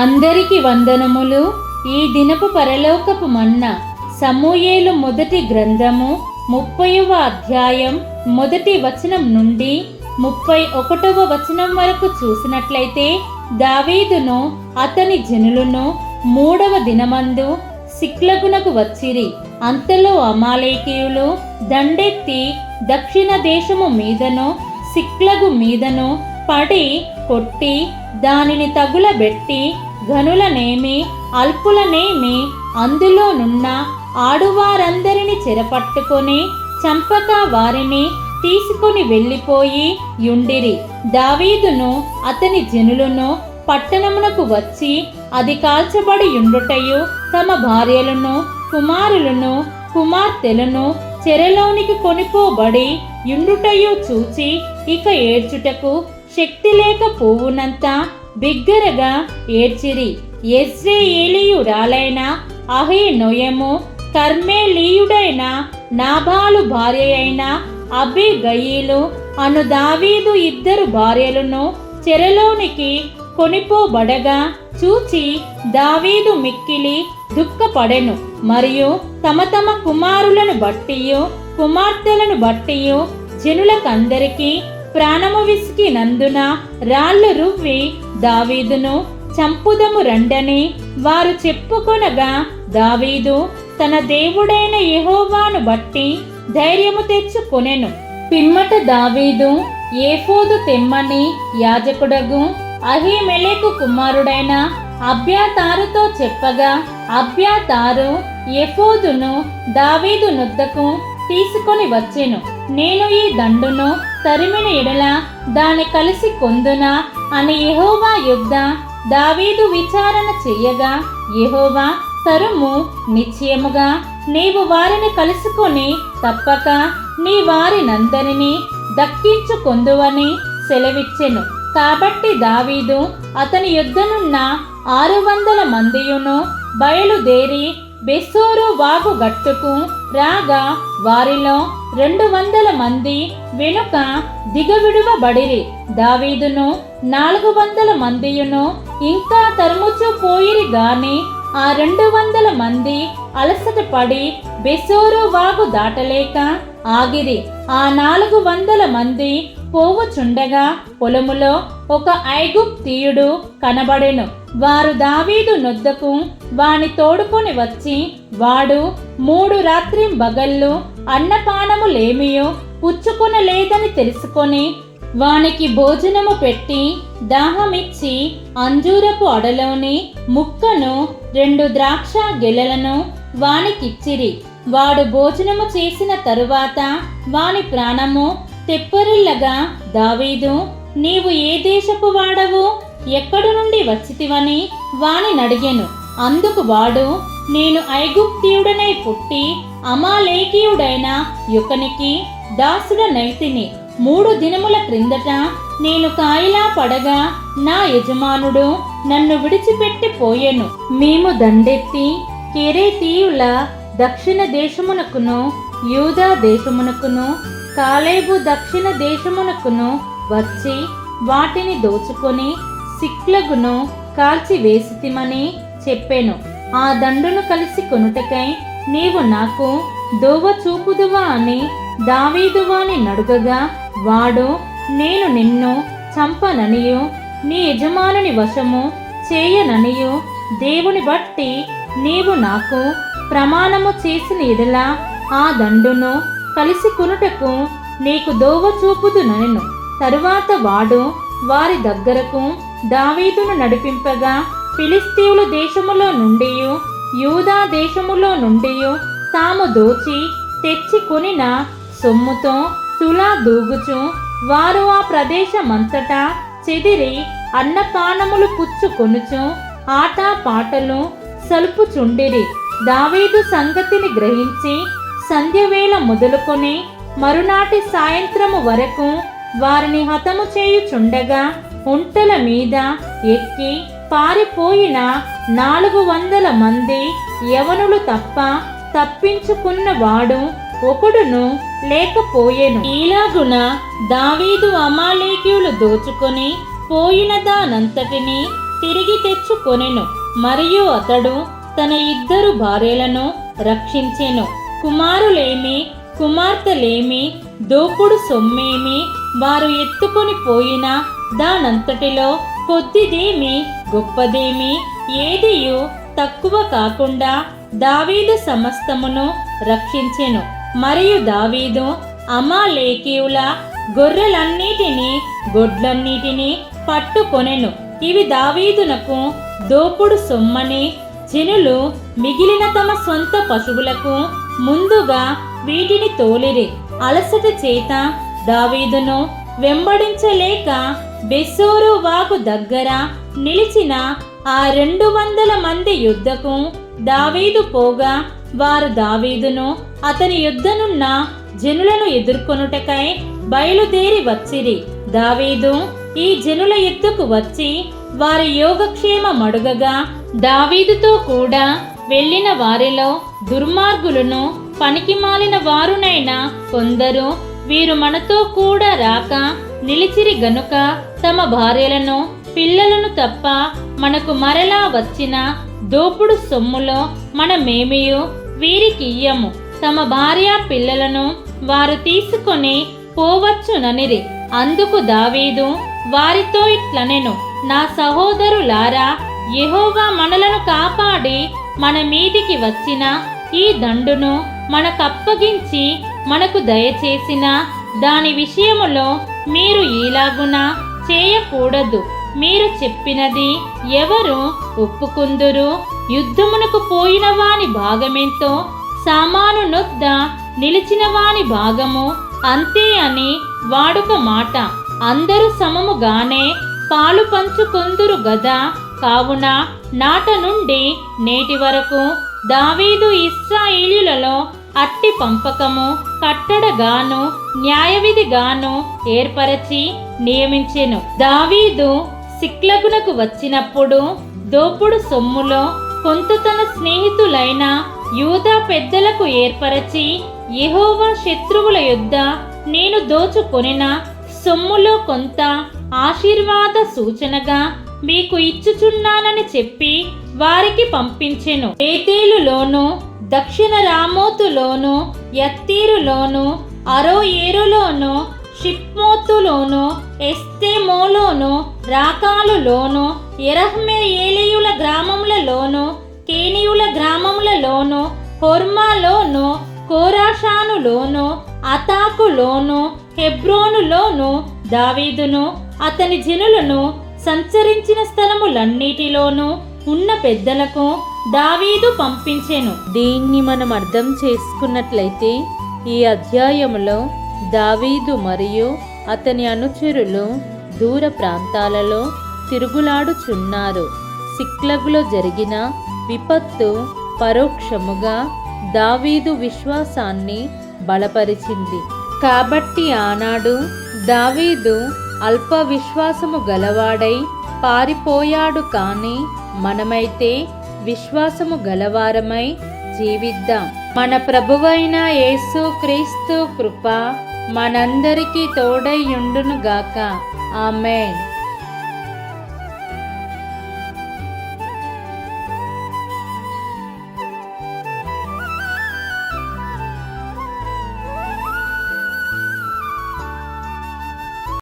అందరికి వందనములు. ఈ దినపు పరలోకపు మన్న సమూయేలు మొదటి గ్రంథము ముప్పైవ అధ్యాయం మొదటి వచనం నుండి ముప్పై ఒకటవ వచనం వరకు చూసినట్లయితే దావీదును అతని జనులను మూడవ దినమందు సిక్లగునకు వచ్చిరి. అంతలో అమాలేకీయులు దండెత్తి దక్షిణ దేశము మీదను సిక్లగు మీదను పడి కొట్టి దానిని తగులబెట్టి ఘనులనేమి అల్పులనేమి అందులోనున్న ఆడువారందరిని చెరపట్టుకొని చంపక వారిని తీసుకొని వెళ్ళిపోయి యుండిరి. దావీదును అతని జనులను పట్టణమునకు వచ్చి అది కాల్చబడి యుండుటయు తమ భార్యలను కుమారులను కుమార్తెలను చెరలోనికి కొనిపోబడి యుండుటయు చూచి ఇక ఏడ్చుటకు శక్తి లేక పువ్వునంతా బిగ్గరగా ఏడ్చిరి. ఎస్రేయేలీయురాలైన అహే నొయము కర్మేలీయుడైన నాభాలు భార్య అయిన అబి గయీలు అను దావీదు ఇద్దరు భార్యలను చెరలోనికి కొనిపోబడగా చూచి దావీదు మిక్కిలి దుఃఖపడెను. మరియు తమ తమ కుమారులను బట్టియు కుమార్తెలను బట్టియు జనులకందరికీ ప్రాణము విసికినందున రాళ్ళు రువ్వి దావీదును చంపుదము రండని వారు చెప్పుకొనగా దావీదు తన దేవుడైన యహోవాను బట్టి ధైర్యము తెచ్చుకొనెను. పిమ్మట దావీదు ఏఫోదు తెమ్మని యాజకుడగు అహీమెలెకు కుమారుడైన అభ్యాతారుతో చెప్పగా అభ్యాతారు ఎఫోదును దావీదు నొద్దకు తీసుకొని వచ్చెను. నేను ఈ దండును తరిమిన ఎడల దాని కలిసి కొందునా అని యహోవా యుద్ధ దావీదు విచారణ చెయ్యగా యహోవా తరుము నిశ్చయముగా నీవు వారిని కలుసుకొని తప్పక నీ వారినందరినీ దక్కించుకొందువని సెలవిచ్చెను. కాబట్టి దావీదు అతని యుద్ధనున్న ఆరు వందల మందియును బయలుదేరి బెస్సోరు వాగు గట్టుకు రాగా వారిలో రెండు వందల మంది వెనుక దిగవిడువబడిరి. దావీదును నాలుగు వందల మందియును ఇంకా తరుముచు పోయిరి గాని ఆ రెండు వందల మంది అలసట పడి బెసోరు వాగు దాటలేక ఆగిరి. ఆ నాలుగు వందల మంది పోవుచుండగా పొలములో ఒక ఐగుప్తీయుడు కనబడెను. వారు దావీదు నొద్దకు వాని తోడుకొని వచ్చి వాడు మూడు రాత్రి బగళ్ళు అన్నపానము లేమియో పుచ్చుకొనలేదని తెలుసుకొని వానికి భోజనము పెట్టి దాహమిచ్చి అంజూరపు అడలోని ముక్కను రెండు ద్రాక్ష గెలలను వానికిచ్చిరి. వాడు భోజనము చేసిన తరువాత వాని ప్రాణము తెప్పరిల్లగా దావీదు నీవు ఏ దేశపు వాడవు? ఎక్కడి నుండి వచ్చితివని వానినడిగాను అందుకు వాడు నేను ఐగుప్తీయుడనై పుట్టి అమాలేకీయుడైన యుకనికి దాసుడనైతిని. మూడు దినముల క్రిందట నేను కాయిలా పడగా నా యజమానుడు నన్ను విడిచిపెట్టి పోయెను. మేము దండెత్తి కెరేతీయుల దక్షిణ దేశమునకును యూదా దేశమునకును కాలేబు దక్షిణ దేశమునకును వచ్చి వాటిని దోచుకొని సిక్లగును కాల్చి వేసితిమని చెప్పాను. ఆ దండును కలిసి కొనుటకై నీవు నాకు దోవ చూపుదువా అని దావీదువాని నడుగగా వాడు నేను నిన్ను చంపననియు నీ యజమానుని వశము చేయననియు దేవుని బట్టి నీవు నాకు ప్రమాణము చేసిన ఎడలా ఆ దండును కలిసి కొనుటకు నీకు దోవ చూపుదునెను తరువాత వాడు వారి దగ్గరకు దావీదును నడిపింపగా ఫిలిస్తీవుల దేశములో నుండి యూదా దేశములో నుండి తాము దోచి తెచ్చి కొనిన సొమ్ముతో తులా దూగుచు వారు ఆ ప్రదేశమంతటా చెదిరి అన్నపానములు పుచ్చుకొనుచు ఆటపాటలు సలుపుచుండిరి. దావీదు సంగతిని గ్రహించి సంధ్యవేళ మొదలుకొని మరునాటి సాయంత్రము వరకు వారిని హతము చేయుచుండగా ఒంటల మీద ఎక్కి పారిపోయిన నాలుగు వందల మంది యవనులు తప్ప తప్పించుకున్నవాడు ఒకడును లేకపోయేను. ఈలాగున దావీదు అమాలేకీయులు దోచుకొని పోయిన దానంతటిని తిరిగి తెచ్చుకొనెను. మరియు అతడు తన ఇద్దరు భార్యలను రక్షించెను. కుమారులేమి కుమార్తెలేమి దోపుడు సొమ్మేమి వారు ఎత్తుకొని పోయిన దానంతటిలో కొద్దిదేమి గొప్పదేమి ఏదియు తక్కువ కాకుండా దావీదు సమస్తమును రక్షించెను. మరియు దావీదు అమాలేకీయుల గొర్రెలన్నిటినీ గొడ్లన్నిటినీ పట్టుకొనెను. ఇవి దావీదునకు దోపుడు సొమ్మని జనులు మిగిలిన తమ సొంత పశువులకు ముందుగా వీటిని తోలిరి. అలసట చేత దావీదును వెంబడించలేక బెస్సోరు వాగు దగ్గర నిలిచిన ఆ రెండు వందల మంది యుద్ధకు దావీదు పోగా వారు దావీదును అతని యుద్ధనున్న జనులను ఎదుర్కొనుటకై బయలుదేరి వచ్చిరి. దావీదు ఈ జనుల ఎత్తుకు వచ్చి వారి యోగక్షేమ మడుగగా దావీదుతో కూడా వెళ్ళిన వారిలో దుర్మార్గులను పనికిమాలిన వారునైనా కొందరు వీరు మనతో కూడా రాక నిలిచిరి గనుక తమ భార్యలను పిల్లలను తప్ప మనకు మరలా వచ్చిన దోపుడు సొమ్ములో మనమేమియు? వీరికి ఇయ్యము. తమ భార్య పిల్లలను వారు తీసుకొని పోవచ్చుననిరి. అందుకు దావీదు వారితో ఇట్లనెను. నా సహోదరులారా యెహోవా మనలను కాపాడి మన మీదికి వచ్చిన ఈ దండును మనకప్పగించి మనకు దయచేసిన దాని విషయములో మీరు ఈలాగున? చేయకూడదు. మీరు చెప్పినది ఎవరు ఒప్పుకుందురు? యుద్ధమునకు పోయిన వాని భాగమెంతో సామాను నొద్ద నిలిచిన వాని భాగము? అంతే అని వాడుక మాట. అందరూ సమముగానే పాలు పంచుకొందురు గదా? కావున నాట నుండి నేటి వరకు దావీదు ఇస్రాయేలీలలో అట్టి పంపకము కట్టడగాను న్యాయవిధిగాను ఏర్పరచి నియమించెను. దావీదు సిక్లగునకు వచ్చినప్పుడు దోపుడు సొమ్ములో కొంత తన స్నేహితులైన యూదా పెద్దలకు ఏర్పరచి యహోవా శత్రువుల యుద్ధ నేను దోచుకొనిన సొమ్ములో కొంత ఆశీర్వాద సూచనగా మీకు ఇచ్చుచున్నానని చెప్పి వారికి పంపించెను. బేతేలులోను దక్షిణ రామోతులోను యత్తీరులోను అరోయేరులోను షిప్మోతులోను ఎస్తేమోలోను రాకాలులోను ఎరహ్మే ఏలియుల గ్రామములలోను కేనియుల గ్రామములలోను హోర్మాలోను కోరాషానులోను అతాకులోను హెబ్రోనులోను దావీదును అతని జనులను సంచరించిన స్థలములన్నిటిలోనూ ఉన్న పెద్దలకు దావీదు పంపించెను. దీన్ని మనం అర్థం చేసుకున్నట్లయితే ఈ అధ్యాయంలో దావీదు మరియు అతని అనుచరులు దూర ప్రాంతాలలో తిరుగులాడుచున్నారు. సిక్లగులో జరిగిన విపత్తు పరోక్షముగా దావీదు విశ్వాసాన్ని బలపరిచింది. కాబట్టి ఆనాడు దావీదు అల్ప విశ్వాసము గలవాడై పారిపోయాడు కానీ మనమైతే విశ్వాసము గలవారమై జీవిద్దాం. మన ప్రభువైన యేసు క్రీస్తు కృప మనందరికీ తోడై ఉండునుగాక. ఆమెన్.